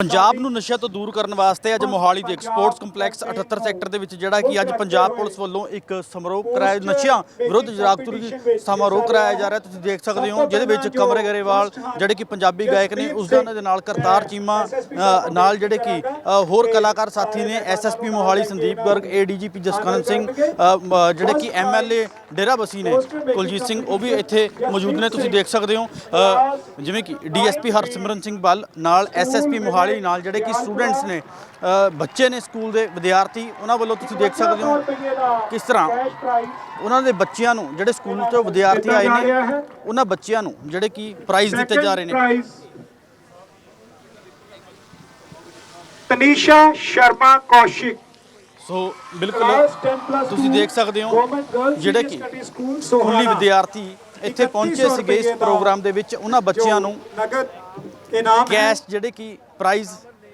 ਪੰਜਾਬ ਨੂੰ ਨਸ਼ਿਆਂ ਤੋਂ ਦੂਰ ਕਰਨ ਵਾਸਤੇ ਅੱਜ ਮੋਹਾਲੀ ਦੇ ਸਪੋਰਟਸ ਕੰਪਲੈਕਸ 78 ਸੈਕਟਰ ਦੇ ਵਿੱਚ ਜਿਹੜਾ ਕਿ ਅੱਜ ਪੰਜਾਬ ਪੁਲਿਸ ਵੱਲੋਂ ਇੱਕ ਸਮਾਰੋਹ ਕਰਾਇਆ ਨਸ਼ਿਆਂ ਵਿਰੁੱਧ ਜਾਗਰੂਕਤਾ ਸਮਾਰੋਹ ਕਰਾਇਆ ਜਾ ਰਿਹਾ। ਤੁਸੀਂ ਦੇਖ ਸਕਦੇ ਹੋ ਜਿਹਦੇ ਵਿੱਚ ਕਮਰੇ ਗਰੇਵਾਲ ਜਿਹੜੇ ਕਿ ਪੰਜਾਬੀ ਗਾਇਕ ਨੇ ਉਸ ਦਾ ਉਹਨਾਂ ਦੇ ਨਾਲ ਕਰਤਾਰ ਚੀਮਾ ਨਾਲ ਜਿਹੜੇ ਕਿ ਹੋਰ ਕਲਾਕਾਰ ਸਾਥੀ ਨੇ ਐਸਐਸਪੀ ਮੋਹਾਲੀ ਸੰਦੀਪ ਗਰਗ ਏਡੀਜੀਪੀ ਜਸਕਰਨ ਸਿੰਘ ਜਿਹੜੇ ਕਿ ਐਮਐਲਏ ਡੇਰਾ ਬਸੀ ਨੇ ਕੁਲਜੀਤ ਸਿੰਘ ਉਹ ਵੀ ਇੱਥੇ ਮੌਜੂਦ ਨੇ। ਤੁਸੀਂ ਦੇਖ ਸਕਦੇ ਹੋ ਜਿਵੇਂ ਕਿ ਡੀਐਸਪੀ ਹਰਸਿਮਰਨ ਸਿੰਘ ਬੱਲ ਨਾਲ ਐਸਐਸਪੀ ਮੋਹਾਲੀ ਨਾਲ ਜਿਹੜੇ ਕਿ ਸਟੂਡੈਂਟਸ ਨੇ ਬੱਚੇ ਨੇ ਸਕੂਲ ਦੇ ਵਿਦਿਆਰਥੀ ਉਹਨਾਂ ਵੱਲੋਂ ਤੁਸੀਂ ਦੇਖ ਸਕਦੇ ਹੋ ਕਿਸ ਤਰ੍ਹਾਂ ਉਹਨਾਂ ਦੇ ਬੱਚਿਆਂ ਨੂੰ ਜਿਹੜੇ ਸਕੂਲ ਤੋਂ ਵਿਦਿਆਰਥੀ ਆਏ ਨੇ ਉਹਨਾਂ ਬੱਚਿਆਂ ਨੂੰ ਜਿਹੜੇ ਕਿ ਪ੍ਰਾਈਜ਼ ਦਿੱਤੇ ਜਾ ਰਹੇ ਨੇ। ਤਨੀਸ਼ਾ ਸ਼ਰਮਾ ਕੌਸ਼ਿਕ। ਸੋ ਬਿਲਕੁਲ ਤੁਸੀਂ ਦੇਖ ਸਕਦੇ ਹੋ ਜਿਹੜੇ ਕਿ ਸਕੂਲੀ ਵਿਦਿਆਰਥੀ ਇੱਥੇ ਪਹੁੰਚੇ ਸੀਗੇ ਇਸ ਪ੍ਰੋਗਰਾਮ ਦੇ ਵਿੱਚ ਉਹਨਾਂ ਬੱਚਿਆਂ ਨੂੰ ਇਨਾਮ ਕੈਸ਼ ਜਿਹੜੇ ਕਿ ਪ੍ਰਾਈਜ਼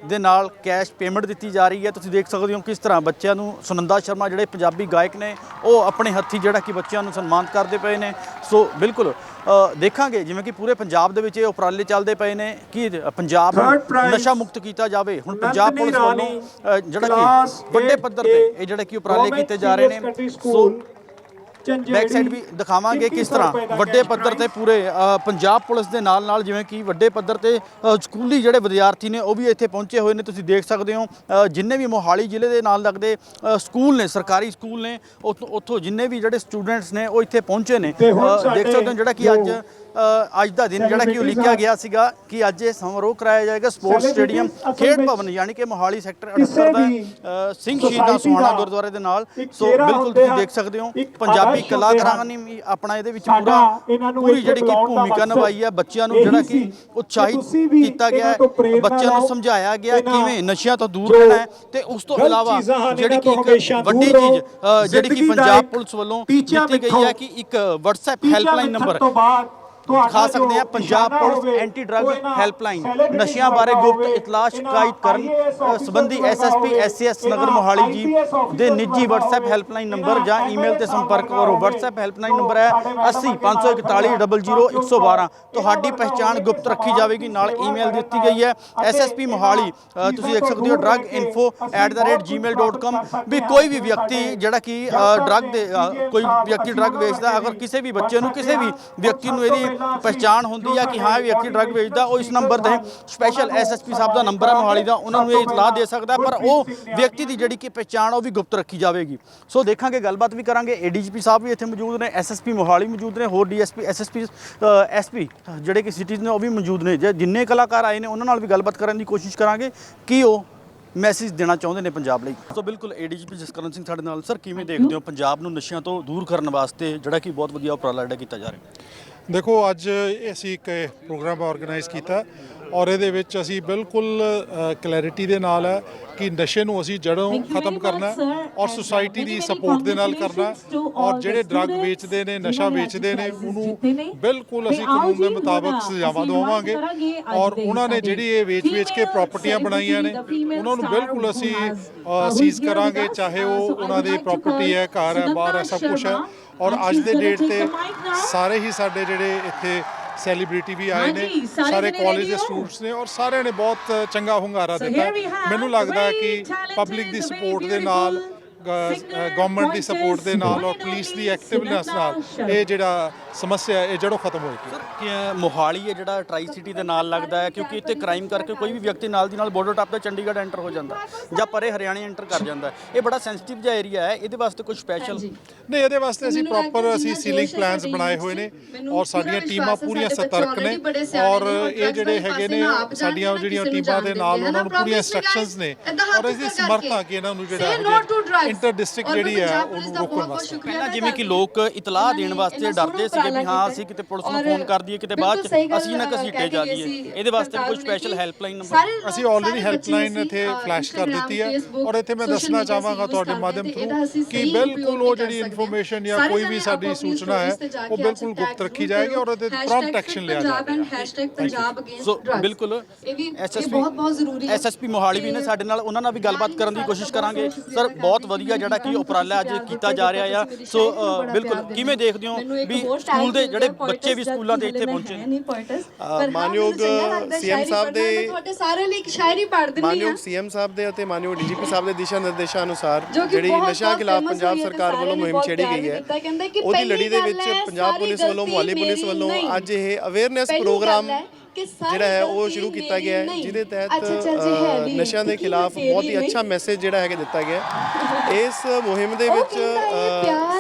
ਦੇ ਨਾਲ ਕੈਸ਼ ਪੇਮੈਂਟ ਦਿੱਤੀ ਜਾ ਰਹੀ ਹੈ। ਤੁਸੀਂ ਦੇਖ ਸਕਦੇ ਹੋ ਕਿਸ ਤਰ੍ਹਾਂ ਬੱਚਿਆਂ ਨੂੰ ਸੁਨੰਦਾ ਸ਼ਰਮਾ ਜਿਹੜੇ ਪੰਜਾਬੀ ਗਾਇਕ ਨੇ ਉਹ ਆਪਣੇ ਹੱਥੀ ਜਿਹੜਾ ਕਿ ਬੱਚਿਆਂ ਨੂੰ ਸਨਮਾਨਿਤ ਕਰਦੇ ਪਏ ਨੇ। ਸੋ ਬਿਲਕੁਲ ਅ, ਦੇਖਾਂਗੇ ਜਿਵੇਂ ਕਿ ਪੂਰੇ ਪੰਜਾਬ ਦੇ ਵਿੱਚ ਇਹ ਉਪਰਾਲੇ ਚੱਲਦੇ ਪਏ ਨੇ ਕਿ ਪੰਜਾਬ ਨੂੰ prize, ਨਸ਼ਾ ਮੁਕਤ ਕੀਤਾ ਜਾਵੇ। ਹੁਣ ਪੰਜਾਬ ਪੁਲਿਸ ਵੱਲੋਂ ਅ, ਜਿਹੜਾ class ਕਿ ਵੱਡੇ eight ਪੱਧਰ ਤੇ A, ਇਹ ਜਿਹੜੇ ਕਿ ਉਪਰਾਲੇ ਕੀਤੇ ਜਾ ਰਹੇ ਨੇ। Secondary so School, back side ਵੀ ਦਿਖਾਵਾਂਗੇ ਕਿਸ ਤਰ੍ਹਾਂ 2100 ਰੁਪਏ ਦਾ ਵੱਡੇ ਪੱਧਰ ਤੇ। ਪੂਰੇ ਪੰਜਾਬ ਪੁਲਿਸ ਦੇ ਨਾਲ ਨਾਲ ਜਿਵੇਂ ਕਿ ਵੱਡੇ ਪੱਧਰ ਤੇ ਸਕੂਲੀ ਜਿਹੜੇ ਵਿਦਿਆਰਥੀ ਨੇ ਉਹ ਵੀ ਇੱਥੇ ਪਹੁੰਚੇ ਹੋਏ ਨੇ ਤੁਸੀਂ ਦੇਖ ਸਕਦੇ ਹੋ ਜਿੰਨੇ ਵੀ ਮੋਹਾਲੀ ਜ਼ਿਲ੍ਹੇ ਦੇ ਨਾਲ ਲੱਗਦੇ ਸਕੂਲ ਨੇ ਸਰਕਾਰੀ ਸਕੂਲ ਨੇ ਉੱਥੋਂ ਜਿੰਨੇ ਵੀ ਜਿਹੜੇ ਸਟੂਡੈਂਟਸ ਨੇ ਉਹ ਇੱਥੇ ਪਹੁੰਚੇ ਨੇ ਦੇਖ ਸਕਦੇ ਹੋ ਜਿਹੜਾ ਕਿ ਅੱਜ ਅੱਜ ਦਾ ਦਿਨ ਜਿਹੜਾ ਕਿ ਲਿਖਿਆ ਗਿਆ ਸੀਗਾ ਕਿ ਅੱਜ ਇਹ ਸਮਾਰੋਹ ਕਰਾਇਆ ਜਾਏਗਾ ਸਪੋਰਟਸ ਸਟੇਡੀਅਮ ਖੇਡ ਭਵਨ ਯਾਨੀ ਕਿ ਮੋਹਾਲੀ ਸੈਕਟਰ ਕਿਸੇ 78 ਦਾ ਸਿੰਘ ਸ਼ਹੀਦਾਂ ਸੁਹਾਣਾ ਗੁਰਦੁਆਰੇ ਦੇ ਨਾਲ ਸੋ ਬਿਲਕੁਲ ਤੁਸੀਂ ਦੇਖ ਸਕਦੇ ਹੋ ਪੰਜਾਬੀ ਕਲਾਕਾਰਾਂ। ਨੇ ਆਪਣਾ ਇਹਦੇ ਵਿੱਚ ਪੂਰਾ ਪੂਰੀ ਜਿਹੜੀ ਕਿ ਭੂਮਿਕਾ ਨਿਭਾਈ ਹੈ ਬੱਚਿਆਂ ਨੂੰ ਜਿਹੜਾ ਕਿ ਉਤਸ਼ਾਹਿਤ ਕੀਤਾ ਗਿਆ ਹੈ ਬੱਚਿਆਂ ਨੂੰ। ਸਮਝਾਇਆ ਗਿਆ ਕਿਵੇਂ ਨਸ਼ਿਆਂ ਤੋਂ ਦੂਰ ਰਹਿਣਾ ਹੈ ਤੇ ਉਸ ਤੋਂ ਇਲਾਵਾ ਜਿਹੜੀ ਕਿ ਇੱਕ ਵੱਡੀ। ਚੀਜ਼ ਜਿਹੜੀ ਕਿ ਪੰਜਾਬ ਪੁਲਿਸ ਵੱਲੋਂ ਦਿੱਤੀ ਗਈ ਹੈ। ਕਿ ਇੱਕ WhatsApp ਟੀਚਾ ਹੈਲਪਲਾਈਨ ਨੰਬਰ ਤੋਂ ਬਾਅਦ ਤੁਹਾਡਾ ਦਿਖਾ ਸਕਦੇ ਆ Punjab police anti drug helpline ਨਸ਼ਿਆਂ ਬਾਰੇ ਗੁਪਤ ਇਤਲਾਹ ਸ਼ਿਕਾਇਤ ਕਰਨ ਸੰਬੰਧੀ ਐਸਐਸਪੀ ਐਸਸੀਐਸ ਨਗਰ ਮੋਹਾਲੀ ਜੀ ਦੇ ਨਿੱਜੀ WhatsApp ਹੋਵੇ, ਹੈਲਪਲਾਈਨ ਨੰਬਰ ਜਾਂ ਈਮੇਲ ਤੇ ਸੰਪਰਕ ਕਰੋ। WhatsApp ਹੈਲਪਲਾਈਨ ਨੰਬਰ ਹੈ 80 541 00112 ਤੁਹਾਡੀ ਪਹਿਚਾਣ ਗੁਪਤ ਰੱਖੀ ਜਾਵੇਗੀ ਨਾਲ ਈਮੇਲ ਦਿੱਤੀ ਗਈ ਹੈ। ਐਸਐਸਪੀ ਮੋਹਾਲੀ ਤੁਸੀਂ ਦੇਖ ਸਕਦੇ ਹੋ drug.info@gmail.com ਵੀ ਕੋਈ ਵੀ ਵਿਅਕਤੀ ਜਿਹੜਾ ਕਿ ਡਰੱਗ ਦੇ ਕੋਈ ਵਿਅਕਤੀ ਡਰੱਗ ਵੇਚਦਾ ਅਗਰ ਕਿਸੇ ਵੀ ਬੱਚੇ ਨੂੰ ਕਿਸੇ ਵੀ ਵਿਅਕਤੀ ਨੂੰ ਇਹਦੀ ਪਹਿਚਾਣ ਹੁੰਦੀ ਹੈ ਕਿ ਹਾਂ ਵਿਅਕਤੀ ਡਰੱਗ ਵੇਚਦਾ, ਉਹ ਇਸ ਨੰਬਰ ਤੇ ਸਪੈਸ਼ਲ ਐਸਐਸਪੀ ਸਾਹਿਬ ਦਾ ਨੰਬਰ ਹੈ ਮੋਹਾਲੀ ਦਾ, ਉਹਨਾਂ ਨੂੰ ਇਹ ਇਤਲਾਹ ਦੇ ਸਕਦਾ, ਪਰ ਉਹ ਵਿਅਕਤੀ ਦੀ ਜਿਹੜੀ ਕਿ ਪਹਿਚਾਣ, ਉਹ ਵੀ ਗੁਪਤ ਰੱਖੀ ਜਾਵੇਗੀ। ਸੋ ਦੇਖਾਂਗੇ, ਗੱਲਬਾਤ ਵੀ ਕਰਾਂਗੇ। ਏਡੀਜੀਪੀ ਸਾਹਿਬ ਵੀ ਇੱਥੇ ਮੌਜੂਦ ਨੇ ਐਸਐਸਪੀ ਮੋਹਾਲੀ ਮੌਜੂਦ ਨੇ, ਹੋਰ ਡੀਐਸਪੀ ਐਸਐਸਪੀ ਐਸਪੀ ਜਿਹੜੇ ਕਿ ਸਿਟੀਜ਼ ਨੇ, ਉਹ ਵੀ ਮੌਜੂਦ ਨੇ। ਜੇ ਜਿੰਨੇ ਕਲਾਕਾਰ ਆਏ ਨੇ, ਉਹਨਾਂ ਨਾਲ ਵੀ ਗੱਲਬਾਤ ਕਰਨ ਦੀ ਕੋਸ਼ਿਸ਼ ਕਰਾਂਗੇ। ਕਿ ਉਹ ਮੈਸੇਜ ਦੇਣਾ ਚਾਹੁੰਦੇ ਨੇ ਪੰਜਾਬ ਲਈ? ਸੋ ਬਿਲਕੁਲ ਏਡੀਜੀਪੀ ਜਸਕਰਨ ਸਿੰਘ ਸਾਡੇ ਨਾਲ। ਸਰ ਕਿਵੇਂ ਦੇਖਦੇ ਹੋ ਪੰਜਾਬ ਨੂੰ ਨਸ਼ਿਆਂ ਤੋਂ ਦੂਰ ਕਰਨ ਵਾਸਤੇ, ਜਿਹੜਾ ਕਿ ਬਹੁਤ ਵਧੀਆ ਉਪਰਾਲਾ ਜਿਹੜਾ ਕੀਤਾ ਜਾ ਰਿਹਾ? ਦੇਖੋ ਅੱਜ ਅਸੀਂ ਇੱਕ ਪ੍ਰੋਗਰਾਮ ਆਰਗੇਨਾਈਜ਼ ਕੀਤਾ। ਔਰ ਇਹਦੇ ਵਿੱਚ ਅਸੀਂ ਬਿਲਕੁਲ ਕਲੈਰਿਟੀ ਦੇ ਨਾਲ ਹੈ ਕਿ ਨਸ਼ੇ ਨੂੰ ਅਸੀਂ ਜੜੋਂ ਖਤਮ ਕਰਨਾ sir, ਔਰ ਸੁਸਾਇਟੀ uh, ਦੀ ਸਪੋਰਟ ਦੇ ਨਾਲ ਕਰਨਾ to ਔਰ ਜਿਹੜੇ ਡਰੱਗ ਵੇਚਦੇ ਨੇ ਨਸ਼ਾ ਵੇਚਦੇ ਨੇ ਉਹਨੂੰ। ਬਿਲਕੁਲ ਅਸੀਂ ਕਾਨੂੰਨ ਦੇ ਮੁਤਾਬਕ ਸਜ਼ਾਵਾਂ ਦਵਾਵਾਂਗੇ ਔਰ ਉਹਨਾਂ ਨੇ ਜਿਹੜੀ ਇਹ ਵੇਚ ਵੇਚ ਕੇ ਪ੍ਰਾਪਰਟੀਆਂ ਬਣਾਈਆਂ ਨੇ ਉਹਨਾਂ ਨੂੰ ਬਿਲਕੁਲ ਅਸੀਂ uh, ਸੀਜ਼ here ਕਰਾਂਗੇ us. ਚਾਹੇ Uh, ਉਹ ਉਹਨਾਂ ਦੀ ਪ੍ਰਾਪਰਟੀ ਹੈ ਘਰ ਹੈ ਬਾਹਰ ਹੈ ਸਭ ਕੁਝ ਹੈ ਔਰ ਅੱਜ ਦੇ ਡੇਟ ਤੇ. ਸਾਰੇ ਹੀ ਸਾਡੇ ਜਿਹੜੇ ਇੱਥੇ ਸੈਲੀਬ੍ਰਿਟੀ ਵੀ ਆਏ ਨੇ ਹਾਂਜੀ, ਸਾਰੇ ਸਾਰੇ ਜਣੇ ਕਾਲਜ ready ਦੇ ਹੋ? ਸਟੂਡੈਂਟਸ ਨੇ ਔਰ ਸਾਰਿਆਂ ਨੇ ਬਹੁਤ ਚੰਗਾ ਹੁੰਗਾਰਾ So ਦਿੱਤਾ here we have ਮੈਨੂੰ ਲੱਗਦਾ ਹੈ ਕਿ talented, ਪਬਲਿਕ ਦੀ the very ਸਪੋਰਟ ਦੇ ਨਾਲ beautiful ਗਵਰਨਮੈਂਟ ਦੀ ਸਪੋਰਟ ਦੇ ਨਾਲ ਔਰ ਪੁਲਿਸ ਦੀ ਐਕਟਿਵਨੈਸ ਨਾਲ ਇਹ ਜਿਹੜਾ ਸਮੱਸਿਆ ਹੈ ਇਹ ਜੜੋਂ ਖਤਮ ਹੋਏਗੀ ਸਰ ਕਿ ਮੋਹਾਲੀ ਹੈ ਜਿਹੜਾ ਟਰਾਈ ਸਿਟੀ ਦੇ ਨਾਲ ਲੱਗਦਾ ਹੈ? ਕਿਉਂਕਿ ਇੱਥੇ ਕ੍ਰਾਈਮ ਕਰਕੇ ਕੋਈ ਵੀ ਵਿਅਕਤੀ ਨਾਲ ਦੀ ਨਾਲ ਬਾਰਡਰ ਟੱਪ ਤੇ ਚੰਡੀਗੜ੍ਹ ਐਂਟਰ ਹੋ ਜਾਂਦਾ ਜਾਂ ਪਰੇ ਹਰਿਆਣਾ ਐਂਟਰ ਕਰ ਜਾਂਦਾ ਇਹ ਬੜਾ ਸੈਂਸਿਟਿਵ ਜਿਹਾ ਏਰੀਆ ਹੈ। ਇਹਦੇ ਵਾਸਤੇ ਕੁਝ ਸਪੈਸ਼ਲ ਨਹੀਂ ਇਹਦੇ ਵਾਸਤੇ ਅਸੀਂ ਪ੍ਰੋਪਰ ਅਸੀਂ ਸੀਲਿੰਗ ਪਲਾਨਸ ਬਣਾਏ ਹੋਏ ਨੇ ਔਰ ਸਾਡੀਆਂ ਟੀਮਾਂ ਪੂਰੀਆਂ ਸਤਰਕ ਨੇ ਔਰ ਇਹ ਜਿਹੜੇ ਹੈਗੇ ਨੇ ਸਾਡੀਆਂ ਜਿਹੜੀਆਂ ਟੀਮਾਂ ਦੇ ਨਾਲ ਉਹਨਾਂ ਨੂੰ ਪੂਰੀਆਂ ਇੰਸਟਰਕਸ਼ਨਸ ਨੇ ਔਰ ਅਸੀਂ ਸਮਰਥ। ਕਿ ਇਹਨਾਂ ਨੂੰ ਜਿਹੜਾ। ਇੰਟਰ ਡਿਸਟ੍ਰਿਕਟ ਜਿਹੜੀ ਹੈ ਉਹਨੂੰ ਰੋਕਣ ਵਾਸਤੇ ਸ਼ੁਕਰੀਆ ਪਹਿਲਾਂ ਜਿਵੇਂ ਕਿ ਲੋਕ। ਇਤਲਾਹ ਦੇਣ ਵਾਸਤੇ ਡਰਦੇ ਸੀਗੇ ਵੀ ਹਾਂ ਅਸੀਂ ਕਿਤੇ ਪੁਲਿਸ ਨੂੰ ਫੋਨ ਕਰ ਦਈਏ ਕਿਤੇ ਬਾਅਦ ਚ ਅਸੀਂ ਨਾ ਘਸੀਟੇ ਜਾ ਸੀ ਇਹਦੇ ਵਾਸਤੇ ਕੋਈ ਸਪੈਸ਼ਲ ਹੈਲਪਲਾਈਨ ਨੰਬਰ ਅਸੀਂ ਆਲਰੇਡੀ ਹੈਲਪਲਾਈਨ ਇੱਥੇ ਫਲੈਸ਼ ਕਰ ਦਿੱਤੀ ਹੈ ਔਰ ਇੱਥੇ ਮੈਂ ਦੱਸਣਾ ਚਾਹਾਂਗਾ ਤੁਹਾਡੇ ਕਰਦੇ ਮਾਧਿਅਮ ਇਹਦਾ ਥਰੂ ਕਿ ਬਿਲਕੁਲ ਉਹ ਜਿਹੜੀ। ਇਨਫੋਰਮੇਸ਼ਨ ਜਾਂ ਕੋਈ ਵੀ ਸਾਡੀ ਸੂਚਨਾ ਹੈ ਉਹ ਬਿਲਕੁਲ ਗੁਪਤ ਰੱਖੀ ਜਾਏਗੀ ਔਰ ਉਹਦੇ ਕਰੋ। ਪ੍ਰੌਮਪਟ ਐਕਸ਼ਨ ਲਿਆ ਜਾਏਗਾ ਸੋ। ਬਿਲਕੁਲ ਇਹ ਵੀ ਇਹ ਐਸਐਸਪੀ ਬਹੁਤ ਬਹੁਤ ਜ਼ਰੂਰੀ ਹੈ ਐਸਐਸਪੀ ਮੋਹਾਲੀ ਵੀ ਨੇ ਸਾਡੇ ਨਾਲ ਉਹਨਾਂ ਨਾਲ ਵੀ ਗੱਲਬਾਤ ਕਰਨ ਦੀ ਕੋਸ਼ਿਸ਼ ਕਰਾਂਗੇ ਸਰ ਬਹੁਤ ਵਧੀਆ ਵਧੀਆ ਜਿਹੜਾ ਕਿ ਉਪਰਾਲਾ ਅੱਜ ਕੀਤਾ ਜਾ ਰਿਹਾ ਆ। ਸੋ ਬਿਲਕੁਲ ਕਿਵੇਂ ਦੇਖਦੇ ਹੋ ਵੀ ਸਕੂਲ ਦੇ ਜਿਹੜੇ ਬੱਚੇ ਵੀ ਸਕੂਲਾਂ ਦੇ ਇੱਥੇ ਪਹੁੰਚੇ ਨੇ ਮਾਨਯੋਗ CM ਸਾਹਿਬ ਦੇ- ਤੁਹਾਡੇ ਸਾਰੇ ਲਈ ਇੱਕ ਸ਼ਾਇਰੀ ਪੜ੍ਹ ਦਿੰਨੀ ਆ। ਮਾਨਯੋਗ ਸੀਐਮ ਸਾਹਿਬ ਦੇ ਅਤੇ ਮਾਨਯੋਗ ਡੀਜੀਪੀ ਸਾਹਿਬ ਦੇ ਦਿਸ਼ਾ ਨਿਰਦੇਸ਼ਾਂ ਅਨੁਸਾਰ ਜਿਹੜੀ ਨਸ਼ਾ ਖਿਲਾਫ ਪੰਜਾਬ ਸਰਕਾਰ ਵੱਲੋਂ ਮੁਹਿੰਮ ਛੇੜੀ ਗਈ ਹੈ। ਉਹਦੀ ਲੜੀ ਦੇ ਵਿੱਚ ਪੰਜਾਬ ਪੁਲਿਸ ਵੱਲੋਂ ਮੁਹਾਲੀ ਪੁਲਿਸ ਵੱਲੋਂ। ਅੱਜ ਇਹ ਅਵੇਅਰਨੈਸ ਪ੍ਰੋਗਰਾਮ ਕਿ ਸਾਰੀ ਜਿਹੜਾ ਹੈ ਉਹ ਸ਼ੁਰੂ ਕੀਤਾ ਗਿਆ ਹੈ ਜਿਹਦੇ ਤਹਿਤ ਨਸ਼ਿਆਂ ਦੇ ਖਿਲਾਫ ਬਹੁਤ ਹੀ। ਅੱਛਾ ਮੈਸੇਜ ਜਿਹੜਾ ਹੈਗਾ ਦਿੱਤਾ ਗਿਆ। ਇਸ ਮੁਹਿੰਮ ਦੇ ਵਿੱਚ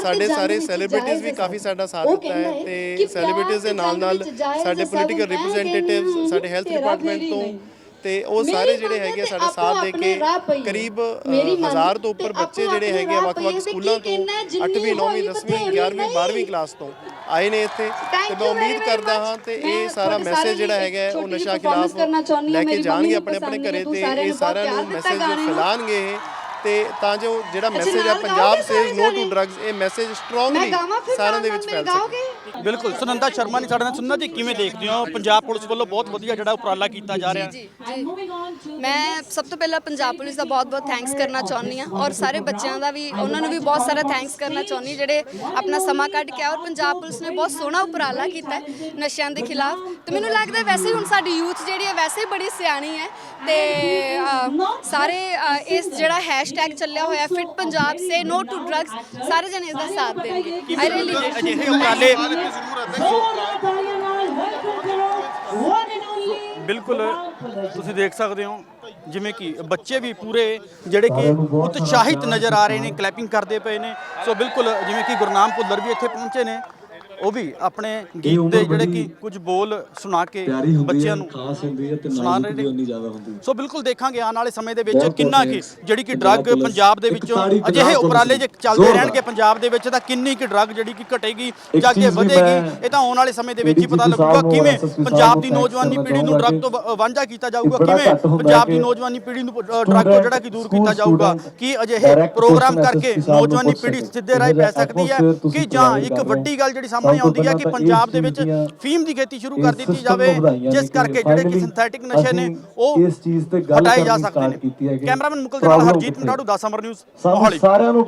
ਸਾਡੇ ਸਾਰੇ ਸੈਲੀਬ੍ਰਿਟੀਜ਼ ਵੀ ਕਾਫੀ ਸਾਡਾ ਸਾਥ ਦਿੱਤਾ ਹੈ ਤੇ ਸੈਲੀਬ੍ਰਿਟੀਜ਼ ਦੇ ਨਾਲ ਨਾਲ ਸਾਡੇ ਪੋਲੀਟੀਕਲ ਰਿਪਰੈਜ਼ੈਂਟੇਟਿਵਸ ਸਾਡੇ ਹੈਲਥ ਡਿਪਾਰਟਮੈਂਟ ਤੋਂ। ਤੇ ਉਹ ਸਾਰੇ ਜਿਹੜੇ ਹੈਗੇ ਸਾਡੇ ਸਾਥ ਦੇ ਕੇ। ਕਰੀਬ ਹਜ਼ਾਰ ਤੋਂ ਉੱਪਰ ਬੱਚੇ ਜਿਹੜੇ ਹੈਗੇ ਵੱਖ-ਵੱਖ ਸਕੂਲਾਂ ਤੋਂ ਕਹਿਣਾ ਹੈ, ਜਿੰਨੀ 8ਵੀਂ 9ਵੀਂ ਹੋਈ 10ਵੀਂ ਬਥੇਰੀ 11ਵੀਂ ਨਹੀਂ। 12ਵੀਂ ਕਲਾਸ ਤੋਂ ਆਏ ਨੇ ਇੱਥੇ ਤੇ ਮੈਂ ਉਮੀਦ ਕਰਦਾ. ਹਾਂ ਤੇ ਇਹ ਸਾਰਾ ਮੈਸੇਜ ਜਿਹੜਾ ਹੈਗਾ ਉਹ ਨਸ਼ਾ ਖਿਲਾਫ ਲੈ ਕੇ ਜਾਣਗੇ ਆਪਣੇ ਆਪਣੇ ਘਰੇ ਤੂੰ ਇਹ ਸਾਰਿਆਂ ਨੂੰ ਮੈਸੇਜ। ਫੈਲਾਣਗੇ ਤੇ ਤਾਂ ਜੋ ਜਿਹੜਾ ਮੈਸੇਜ ਹੈ ਨਾਲ ਪੰਜਾਬ ਗਾਓਗੇ ਸੇ ਸਾਰੇ ਨੋ ਟੂ? ਡਰੱਗਸ ਇਹ ਮੈਸੇਜ ਸਟਰੋਂਗਲੀ ਸਾਰਿਆਂ ਦੇ ਵਿੱਚ ਫੈਲ ਸਕੇ ਬਿਲਕੁਲ ਸੁਨੰਦਾ ਸ਼ਰਮਾ ਨੇ ਸਾਡੇ ਨਾਲ ਸੁਨੰਦਾ ਜੀ ਕਿਵੇਂ ਦੇਖਦੇ ਹੋ? ਪੰਜਾਬ ਪੁਲਿਸ ਵੱਲੋਂ ਬਹੁਤ ਵਧੀਆ ਜਿਹੜਾ ਉਪਰਾਲਾ ਕੀਤਾ ਜਾ ਰਿਹਾ। ਜੀ ਜੀ। ਮੈਂ ਸਭ ਤੋਂ ਪਹਿਲਾਂ ਪੰਜਾਬ ਪੁਲਿਸ ਦਾ ਬਹੁਤ-ਬਹੁਤ ਥੈਂਕਸ ਕਰਨਾ ਚਾਹੁੰਦੀ ਹਾਂ ਔਰ ਸਾਰੇ ਬੱਚਿਆਂ ਦਾ ਵੀ ਉਹਨਾਂ ਨੂੰ ਵੀ ਬਹੁਤ ਸਾਰਾ ਥੈਂਕਸ ਕਰਨਾ ਚਾਹੁੰਦੀ ਹਾਂ ਜਿਹੜੇ ਆਪਣਾ ਸਮਾਂ ਕੱਢ ਕੇ ਆਏ ਔਰ ਪੰਜਾਬ ਪੁਲਿਸ ਨੇ ਬਹੁਤ ਸੋਹਣਾ ਉਪਰਾਲਾ ਕੀਤਾ ਹੈ ਨਸ਼ਿਆਂ ਦੇ ਖਿਲਾਫ। ਤੇ ਮੈਨੂੰ ਲੱਗਦਾ ਹੈ ਵੈਸੇ ਹੁਣ ਸਾਡੀ ਯੂਥ ਜਿਹੜੀ ਹੈ ਵੈਸੇ ਹੀ ਬੜੀ ਸਿਆਣੀ ਹੈ ਤੇ ਅ, ਸਾਰੇ ਅ, ਇਸ ਜਿਹੜਾ ਹੈਸ਼ਟੈਗ ਚੱਲਿਆ ਹੋਇਆ fit Punjab say no to drugs ਸਾਰੇ ਜਣੇ ਇਸ ਦਾ ਸਾਥ ਦੇਣਗੇ। ਆਈ ਰੀਲੀ ਅਜਿਹੇ ਉਪਰਾਲੇ ਬਿਲਕੁਲ ਤੁਸੀਂ ਦੇਖ ਸਕਦੇ ਹੋ ਜਿਵੇਂ ਕਿ ਬੱਚੇ ਵੀ ਪੂਰੇ ਜਿਹੜੇ ਕਿ ਉਤਸ਼ਾਹਿਤ ਨਜ਼ਰ ਆ ਰਹੇ ਨੇ ਕਲੈਪਿੰਗ ਕਰਦੇ ਪਏ ਨੇ। ਸੋ ਬਿਲਕੁਲ ਜਿਵੇਂ ਕਿ ਗੁਰਨਾਮ ਭੁੱਲਰ ਵੀ ਇੱਥੇ ਪਹੁੰਚੇ ਨੇ। ਉਹ ਵੀ ਆਪਣੇ ਗੀਤ ਦੇ ਜਿਹੜੇ ਕਿ ਕੁਝ ਬੋਲ ਸੁਣਾ ਕੇ ਬੱਚਿਆਂ ਨੂੰ ਖਾਸ ਹੁੰਦੀ ਹੈ ਤੇ ਰਹੇ ਵੀ ਉਨੀ ਜ਼ਿਆਦਾ ਹੁੰਦੀ ਹੈ ਸੋ ਬਿਲਕੁਲ ਦੇਖਾਂਗੇ ਆਉਣ ਵਾਲੇ ਸਮੇਂ ਦੇ ਵਿੱਚ ਕਿੰਨਾ ਕਿ। ਜਿਹੜੀ ਕਿ ਡਰੱਗ ਪੰਜਾਬ ਦੇ ਵਿੱਚੋਂ ਅਜਿਹੇ ਉਪਰਾਲੇ ਜੇ। ਚੱਲਦੇ। ਰਹਿਣਗੇ ਪੰਜਾਬ ਦੇ ਵਿੱਚ ਤਾਂ ਕਿੰਨੀ ਕਿ ਡਰੱਗ ਜਿਹੜੀ ਕਿ ਘਟੇਗੀ ਜਾਂ ਅੱਗੇ ਵਧੇਗੀ ਇਹ ਤਾਂ ਆਉਣ ਵਾਲੇ ਸਮੇਂ ਦੇ ਵਿੱਚ ਹੀ ਪਤਾ ਲੱਗੂਗਾ ਕਿਵੇਂ ਪੰਜਾਬ ਦੀ ਨੌਜਵਾਨੀ ਪੀੜ੍ਹੀ ਨੂੰ ਡਰੱਗ ਤੋਂ ਵਾਂਝਾ ਕੀਤਾ ਜਾਊਗਾ ਕਿਵੇਂ ਪੰਜਾਬ ਦੀ ਨੌਜਵਾਨੀ ਪੀੜ੍ਹੀ ਨੂੰ ਡਰੱਗ ਤੋਂ ਜਿਹੜਾ ਕਿ ਦੂਰ ਕੀਤਾ ਜਾਊਗਾ ਕਿ ਅਜਿਹੇ ਪ੍ਰੋਗਰਾਮ ਕਰਕੇ ਨੌਜਵਾਨੀ ਪੀੜ੍ਹੀ। ਸਿੱਧੇ ਰਾਹ ਪੈ ਸਕਦੀ ਹੈ ਕਿ ਜਾਂ ਇੱਕ। ਵੱਡੀ ਗੱਲ ਜਿਹੜੀ ਸਾਹਮਣੇ ਆਉਂਦੀ ਹੈ ਕਿ ਪੰਜਾਬ ਦੇ ਵਿੱਚ ਫੀਮ ਦੀ ਖੇਤੀ ਸ਼ੁਰੂ ਕਰ ਦਿੱਤੀ ਜਾਵੇ ਜਿਸ ਕਰਕੇ ਜਿਹੜੇ ਕਿ ਸਿੰਥੈਟਿਕ ਨਸ਼ੇ ਨੇ ਉਹ ਇਸ ਚੀਜ਼ ਤੇ ਗੱਲ ਹਟਾਏ ਜਾ ਕਰਨੀ ਸਕਦੇ start ਕੀਤੀ ਹੈ ਨੇ ਕੈਮਰਾਮੈਨ ਮੁਕਲ ਦੇ ਨਾਲ ਹਰਜੀਤ? ਮਠਾੜੂ 10 ਅਮਰ ਨਿਊਜ਼ ਮੋਹਾਲੀ ਸਾਰਿਆਂ ਨੂੰ